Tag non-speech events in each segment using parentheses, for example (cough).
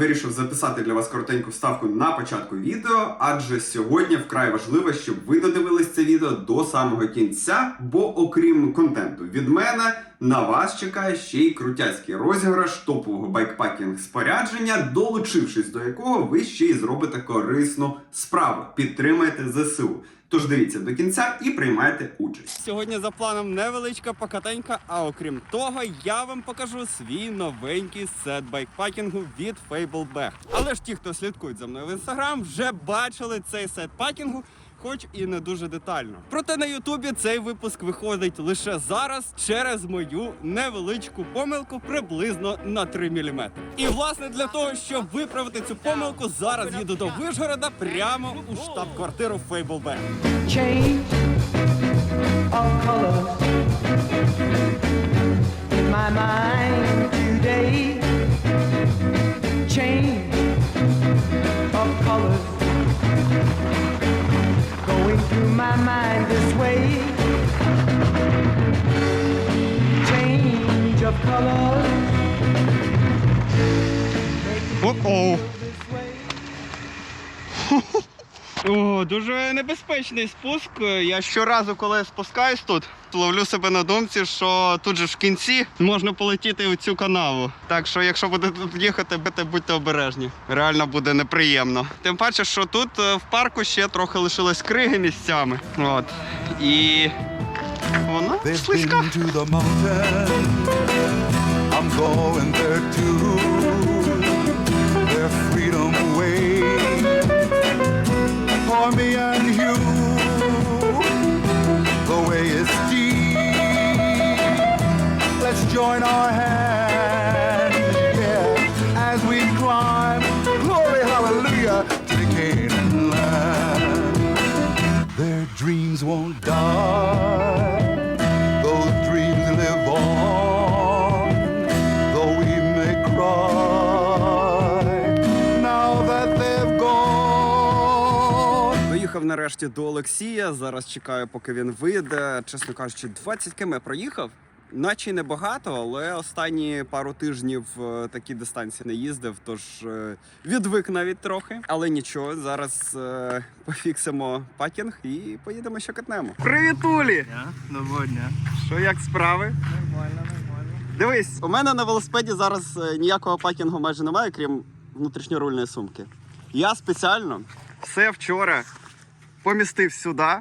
вирішив записати для вас коротеньку вставку на початку відео, адже сьогодні вкрай важливо, щоб ви додивились це відео до самого кінця, бо окрім контенту від мене, на вас чекає ще й крутяцький розіграш топового байкпакінг спорядження, долучившись до якого ви ще й зробите корисну справу. Підтримайте ЗСУ. Тож дивіться до кінця і приймайте участь. Сьогодні за планом невеличка покатенька, а окрім того, я вам покажу свій новенький сет байкпакінгу від Fable Bag. Але ж ті, хто слідкують за мною в інстаграм, вже бачили цей сет пакінгу. Хоч і не дуже детально. Проте на Ютубі цей випуск виходить лише зараз через мою невеличку помилку приблизно на 3 мм. І власне для того, щоб виправити цю помилку, зараз їду до Вишгорода прямо у штаб-квартиру in my mind my mind this way. Change of color. (laughs) О, дуже небезпечний спуск. Я щоразу, коли спускаюсь тут, ловлю себе на думці, що тут же в кінці можна полетіти у цю канаву. Так що, якщо будете тут їхати, будьте, будьте обережні. Реально буде неприємно. Тим паче, що тут е, в парку ще трохи лишилось криги місцями. От. І вона слизька. to. I'm going there too. Dreams won't die. Those dreams live on, though we may cry now that they've gone. Доїхав нарешті до Олексія. Зараз чекаю, поки він вийде. Чесно кажучи, 20 км проїхав. Наче й небагато, але останні пару тижнів е, такі дистанції не їздив, тож е, відвик навіть трохи. Але нічого, зараз е, пофіксимо пакінг і поїдемо ще катнемо. Привіт, Улі! Доброго дня. Що як справи? Нормально, нормально. Дивись, у мене на велосипеді зараз ніякого пакінгу майже немає, крім внутрішньорульної сумки. Я спеціально все вчора помістив сюди,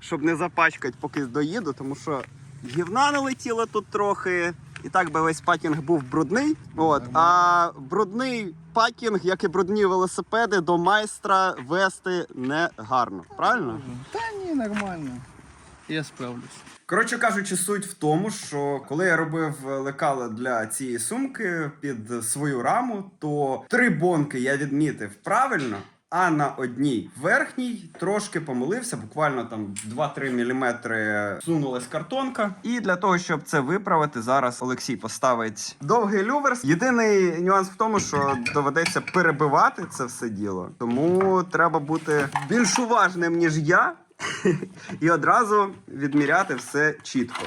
щоб не запачкати, поки доїду, тому що гівна налетіло тут трохи. І так би весь пакінг був брудний. От. А брудний пакінг, як і брудні велосипеди, до майстра вести не гарно. Правильно? Та ні, нормально. Я справлюсь. Коротше кажучи, суть в тому, що коли я робив лекало для цієї сумки під свою раму, то три бонки я відмітив правильно. А на одній верхній трошки помилився, буквально там 2-3 мм сунулась картонка. І для того, щоб це виправити, зараз Олексій поставить довгий люверс. Єдиний нюанс в тому, що доведеться перебивати це все діло. Тому треба бути більш уважним, ніж я. (laughs) і одразу відміряти все чітко.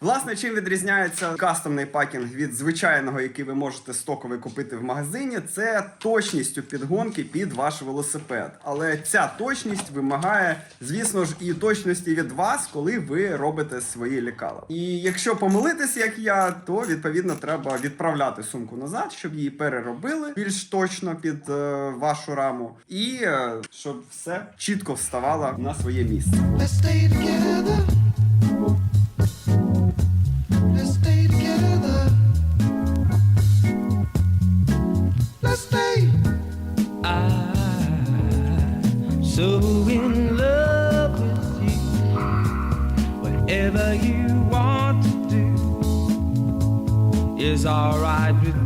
Власне, чим відрізняється кастомний пакінг від звичайного, який ви можете стоковий купити в магазині, це точністю підгонки під ваш велосипед. Але ця точність вимагає, звісно ж, і точності від вас, коли ви робите свої лікала. І якщо помилитись, як я, то відповідно треба відправляти сумку назад, щоб її переробили більш точно під е, вашу раму, і е, щоб все чітко вставало на своє місце. So in love with you. Whatever you want to do is alright with me.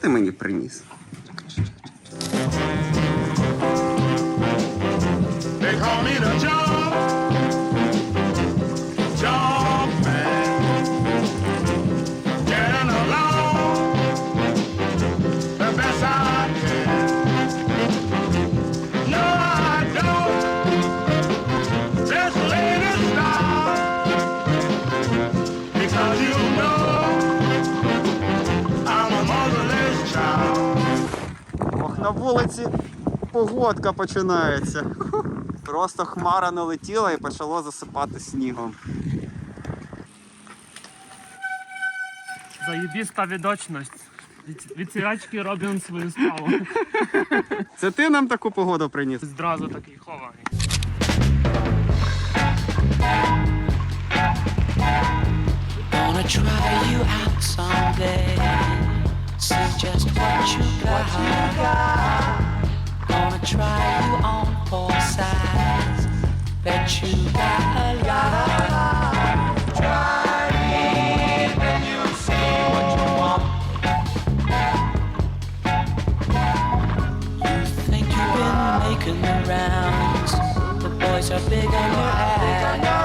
Ти мені приніс? They call me the на вулиці погодка починається. (laughs) Просто хмара налетіла і почало засипати снігом. Заєбіста відочність. Від, від сірачки робимо свою справу. (laughs) Це ти нам таку погоду приніс? Зразу такий хований. Gonna try you out someday. See just what you got. Gonna try you on four sides. Bet you got a lot. Try me, then you'll see what you want. You think you've been making the rounds. The boys are big on your ass.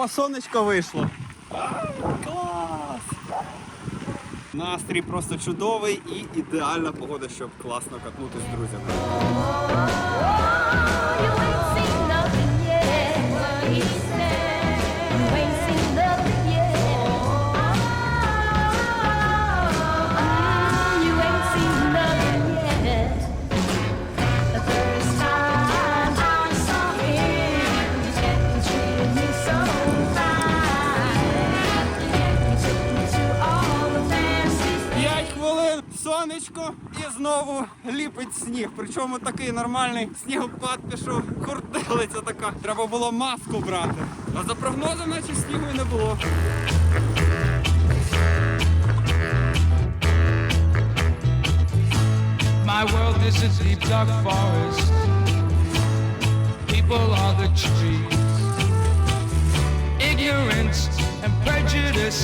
О, сонечко вийшло. Клас! Настрій просто чудовий і ідеальна погода, щоб класно катнути з друзями. You ain't seen знову ліпить сніг. Причому такий нормальний снігопад пішов, куртелиця така. Треба було маску брати. А за прогнозом, наче снігу і не було. My world is a deep dark forest. People are the trees. Ignorance and prejudice.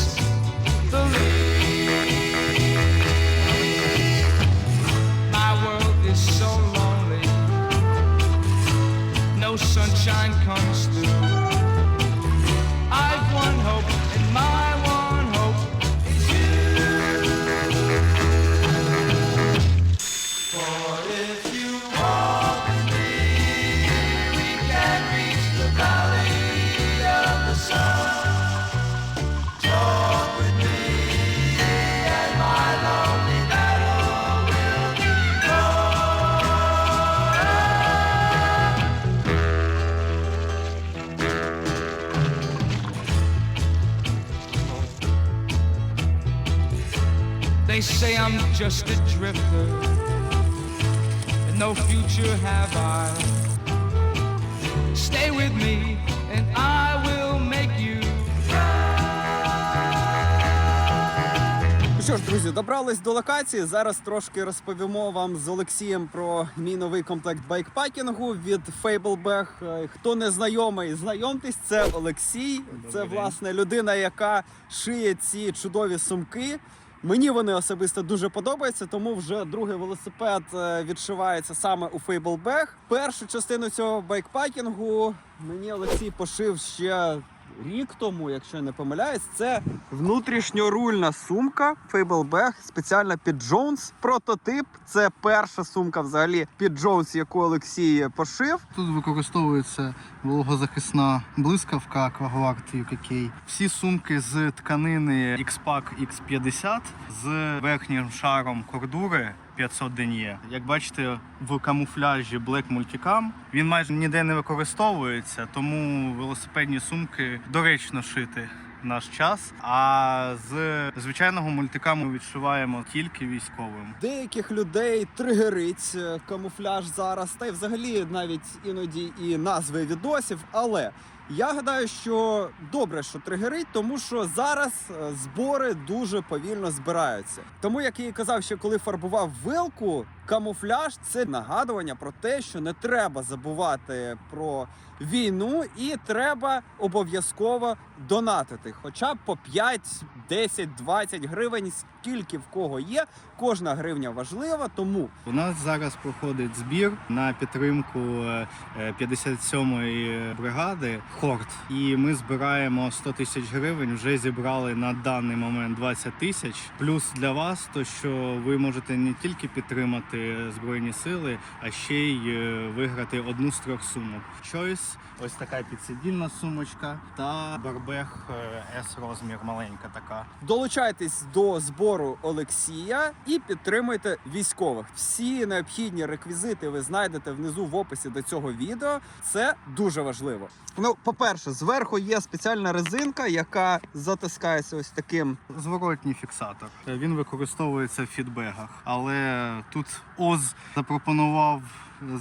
The Sunshine comes through. I've one hope, and my one hope is you. For They say I'm just a drifter, and no future have I. Stay with me, and I will make you. Що ж, друзі, добрались до локації. Зараз трошки розповімо вам з Олексієм про мій новий комплект байкпакінгу від Fableback. Е, Хто не знайомий, знайомтесь, це Олексій. Це власне людина, яка шиє ці чудові сумки. Мені вони особисто дуже подобаються, тому вже другий велосипед е, відшивається саме у Fableback. Першу частину цього байкпакінгу мені Олексій пошив ще рік тому, якщо я не помиляюсь, це внутрішньорульна сумка Fableback, спеціально під Jones. Прототип. Це перша сумка взагалі під Jones, яку Олексій пошив. Тут використовується вологозахисна блискавка Aquaguard UKK. Всі сумки з тканини X-Pack X50 з верхнім шаром кордури 500 ден'є. Як бачите, в камуфляжі Black Multicam він майже ніде не використовується, тому велосипедні сумки доречно шити наш час. А з звичайного мультикаму відшиваємо тільки військовим. Деяких людей тригерить е, камуфляж зараз, та й взагалі навіть іноді і назви відосів. Але я гадаю, що добре, що тригерить, тому що зараз е, збори дуже повільно збираються. Тому, як я і казав, що коли фарбував вилку, камуфляж це нагадування про те, що не треба забувати про війну, і треба обов'язково донатити, хоча б по 5, 10, 20 гривень, скільки в кого є. Кожна гривня важлива, тому У нас зараз проходить збір на підтримку е, е, 57-ї бригади Хорт. І ми збираємо 100 тисяч гривень. Вже зібрали на даний момент 20 тисяч. Плюс для вас, то що ви можете не тільки підтримати збройні сили, а ще й е, виграти одну з трьох сумок. Choice, ось така підсидільна сумочка та барбех S розмір маленька така. долучайтесь до збору Олексія і підтримуйте військових. Всі необхідні реквізити ви знайдете внизу в описі до цього відео. Це дуже важливо. Ну, по-перше, зверху є спеціальна резинка, яка затискається ось таким. Зворотній фіксатор. Він використовується в фідбегах, але тут Оз запропонував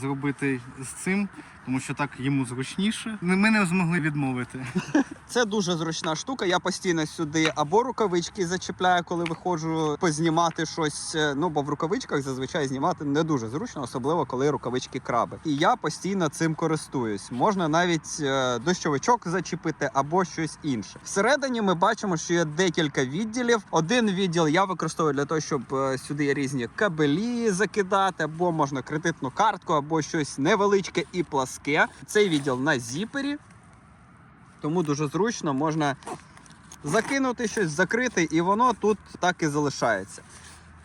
зробити з цим, тому що так йому зручніше. Ми не змогли відмовити. Це дуже зручна штука. Я постійно сюди або рукавички зачіпляю, коли виходжу познімати щось. е, Ну бо в рукавичках зазвичай знімати не дуже зручно, особливо коли рукавички краби. І я постійно цим користуюсь. Можна навіть е, дощовичок зачепити або щось інше. Всередині ми бачимо, що є декілька відділів. Один відділ я використовую для того, щоб е, сюди різні кабелі закидати, або можна кредитну картку, або щось невеличке і пласке. Цей відділ на зіпері. Тому дуже зручно можна закинути щось, закрити, і воно тут так і залишається.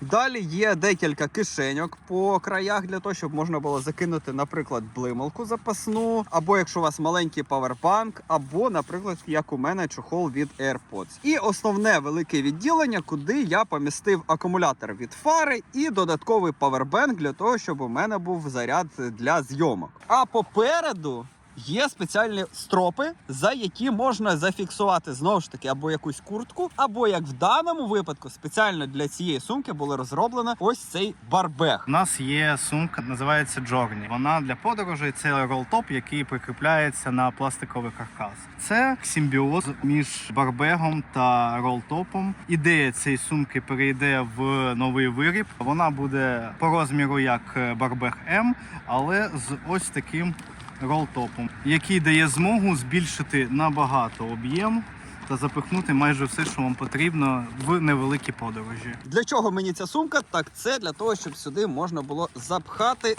Далі є декілька кишеньок по краях для того, щоб можна було закинути, наприклад, блималку запасну, або якщо у вас маленький павербанк, або, наприклад, як у мене чохол від AirPods. І основне велике відділення, куди я помістив акумулятор від фари і додатковий павербанк для того, щоб у мене був заряд для зйомок. А попереду Є спеціальні стропи, за які можна зафіксувати знову ж таки або якусь куртку, або як в даному випадку спеціально для цієї сумки було розроблено ось цей барбег. У нас є сумка, називається Journey. Вона для подорожей це ролтоп, який прикріпляється на пластиковий каркас. Це симбіоз між барбегом та ролтопом. Ідея цієї сумки перейде в новий виріб. Вона буде по розміру як барбег М, але з ось таким ролтопом, який дає змогу збільшити набагато об'єм та запихнути майже все, що вам потрібно в невеликі подорожі. Для чого мені ця сумка? Так це для того, щоб сюди можна було запхати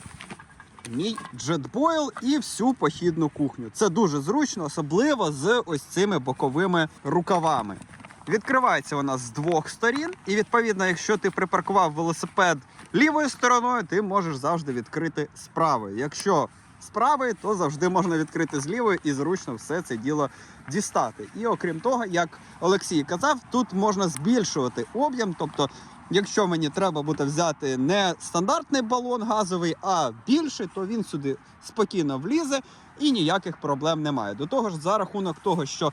мій джетбойл і всю похідну кухню. Це дуже зручно, особливо з ось цими боковими рукавами. Відкривається вона з двох сторін, і відповідно, якщо ти припаркував велосипед лівою стороною, ти можеш завжди відкрити з правої. Якщо з правої, то завжди можна відкрити з лівої і зручно все це діло дістати. І окрім того, як Олексій казав, тут можна збільшувати об'єм. Тобто, якщо мені треба буде взяти не стандартний балон газовий, а більший, то він сюди спокійно влізе і ніяких проблем немає. До того ж, за рахунок того, що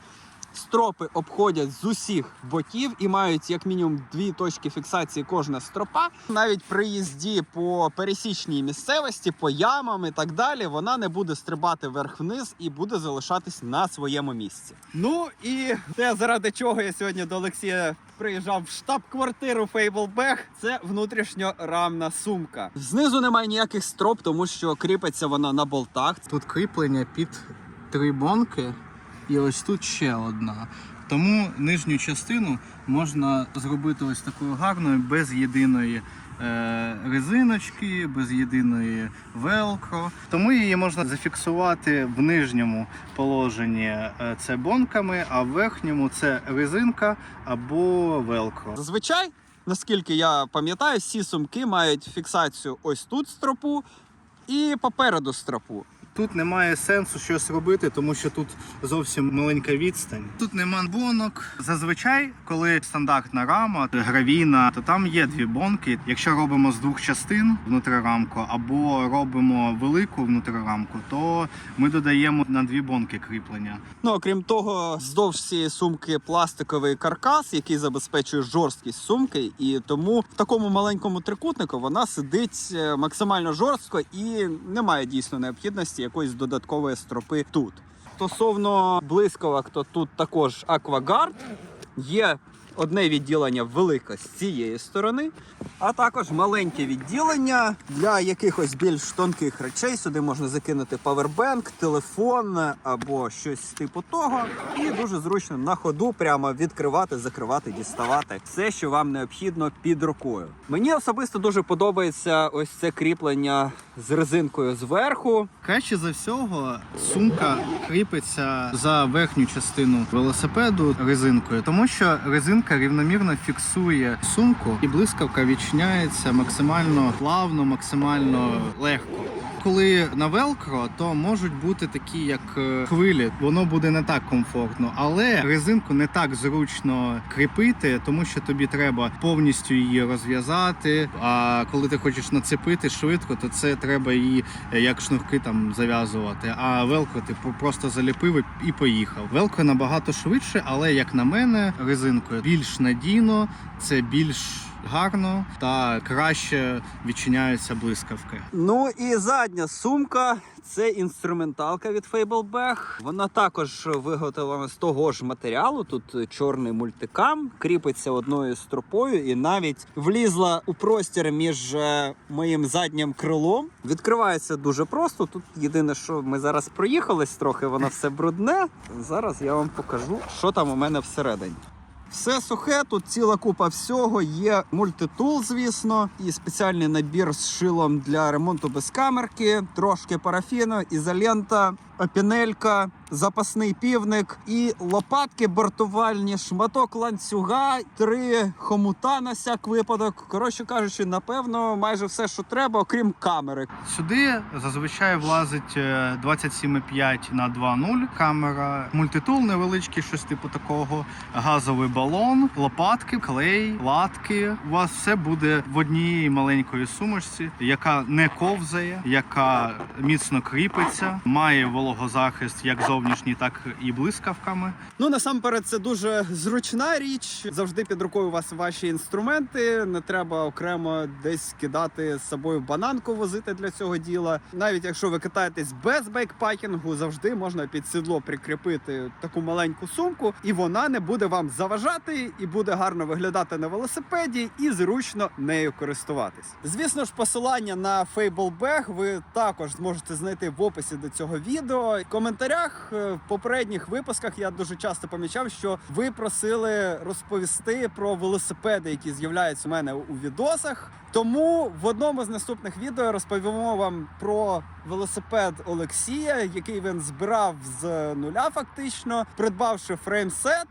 стропи обходять з усіх боків і мають як мінімум дві точки фіксації кожна стропа. Навіть при їзді по пересічній місцевості, по ямам і так далі, вона не буде стрибати вверх-вниз і буде залишатись на своєму місці. Ну і те, заради чого я сьогодні до Олексія приїжджав в штаб-квартиру Fable це внутрішньорамна сумка. Знизу немає ніяких строп, тому що кріпиться вона на болтах. Тут кріплення під три бонки, і ось тут ще одна. Тому нижню частину можна зробити ось такою гарною, без єдиної е, резиночки, без єдиної велкро. Тому її можна зафіксувати в нижньому положенні е, це бонками, а в верхньому це резинка або велкро. Зазвичай, наскільки я пам'ятаю, всі сумки мають фіксацію ось тут стропу і попереду стропу. Тут немає сенсу щось робити, тому що тут зовсім маленька відстань. Тут нема бонок. Зазвичай, коли стандартна рама, гравійна, то там є дві бонки. Якщо робимо з двох частин внутрирамку або робимо велику внутрирамку, то ми додаємо на дві бонки кріплення. Ну, окрім того, вздовж цієї сумки пластиковий каркас, який забезпечує жорсткість сумки, і тому в такому маленькому трикутнику вона сидить е, максимально жорстко і немає дійсно необхідності якоїсь додаткової стропи тут. Стосовно блискавок, то тут також аквагард. Є одне відділення велике з цієї сторони, а також маленьке відділення для якихось більш тонких речей. Сюди можна закинути павербенк, телефон або щось типу того. І дуже зручно на ходу прямо відкривати, закривати, діставати все, що вам необхідно під рукою. Мені особисто дуже подобається ось це кріплення з резинкою зверху. Краще за всього сумка кріпиться за верхню частину велосипеду резинкою, тому що резинка рівномірно фіксує сумку, і блискавка відчиняється максимально плавно, максимально легко. Коли на велкро, то можуть бути такі як е, хвилі, воно буде не так комфортно, але резинку не так зручно кріпити, тому що тобі треба повністю її розв'язати. А коли ти хочеш нацепити швидко, то це треба її е, як шнурки там зав'язувати. А велкро ти просто заліпив і поїхав. Велкро набагато швидше, але як на мене, резинкою більш надійно, це більш гарно та краще відчиняються блискавки. Ну і задня сумка це інструменталка від Fableback. Вона також виготовлена з того ж матеріалу. Тут чорний мультикам, кріпиться одною стропою і навіть влізла у простір між е, моїм заднім крилом. Відкривається дуже просто. Тут єдине, що ми зараз проїхались трохи, воно все брудне. Зараз я вам покажу, що там у мене всередині. Все сухе, тут ціла купа всього. Є мультитул, звісно, і спеціальний набір з шилом для ремонту без камерки, трошки парафіну, ізолента, опінелька, запасний півник і лопатки бортувальні, шматок ланцюга, три хомута на всяк випадок. Коротше кажучи, напевно, майже все, що треба, окрім камери. Сюди зазвичай влазить е, 27,5 на 2.0 камера, мультитул невеличкий, щось типу такого, газовий балон, лопатки, клей, латки. У вас все буде в одній маленької сумочці, яка не ковзає, яка міцно кріпиться, має вологозахист як зовнішній, так і блискавками. Ну насамперед, це дуже зручна річ. Завжди під рукою у вас ваші інструменти. Не треба окремо десь кидати з собою бананку, возити для цього діла. Навіть якщо ви катаєтесь без бейкпакінгу, завжди можна під сідло прикріпити таку маленьку сумку, і вона не буде вам заважати, і буде гарно виглядати на велосипеді, і зручно нею користуватись. Звісно ж, посилання на Fable ви також зможете знайти в описі до цього відео. В коментарях е, в попередніх випусках я дуже часто помічав, що ви просили розповісти про велосипеди, які з'являються у мене у відосах. Тому в одному з наступних відео розповімо вам про велосипед Олексія, який він збирав з нуля, фактично, придбавши фреймсет,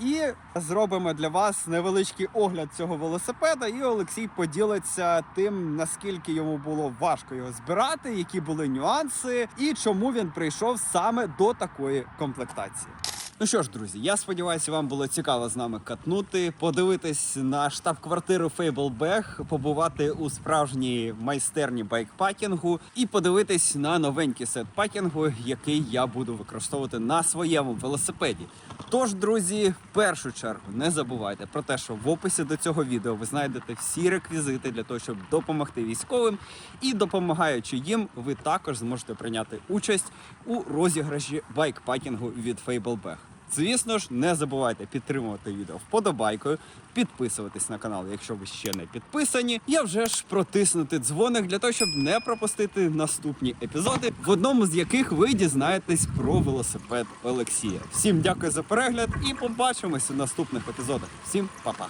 і зробимо для вас невеличкий огляд цього велосипеда. І Олексій поділиться тим, наскільки йому було важко його збирати, які були нюанси, і чому він прийшов саме до такої комплектації. Ну що ж, друзі, я сподіваюся, вам було цікаво з нами катнути, подивитись на штаб-квартиру Fableback, побувати у справжній майстерні байкпакінгу і подивитись на новенький сет пакінгу, який я буду використовувати на своєму велосипеді. Тож, друзі, в першу чергу не забувайте про те, що в описі до цього відео ви знайдете всі реквізити для того, щоб допомогти військовим. І допомагаючи їм, ви також зможете прийняти участь у розіграші байкпакінгу від Fableback. Звісно ж, не забувайте підтримувати відео вподобайкою, підписуватись на канал, якщо ви ще не підписані. Я вже ж протиснути дзвоник для того, щоб не пропустити наступні епізоди, в одному з яких ви дізнаєтесь про велосипед Олексія. Всім дякую за перегляд і побачимось у наступних епізодах. Всім па-па!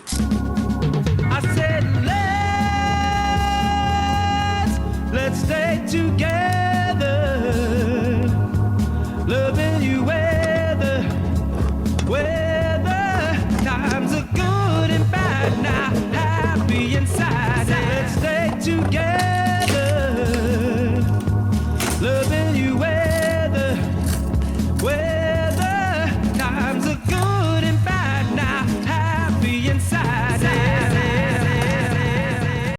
Let's stay together, loving you together.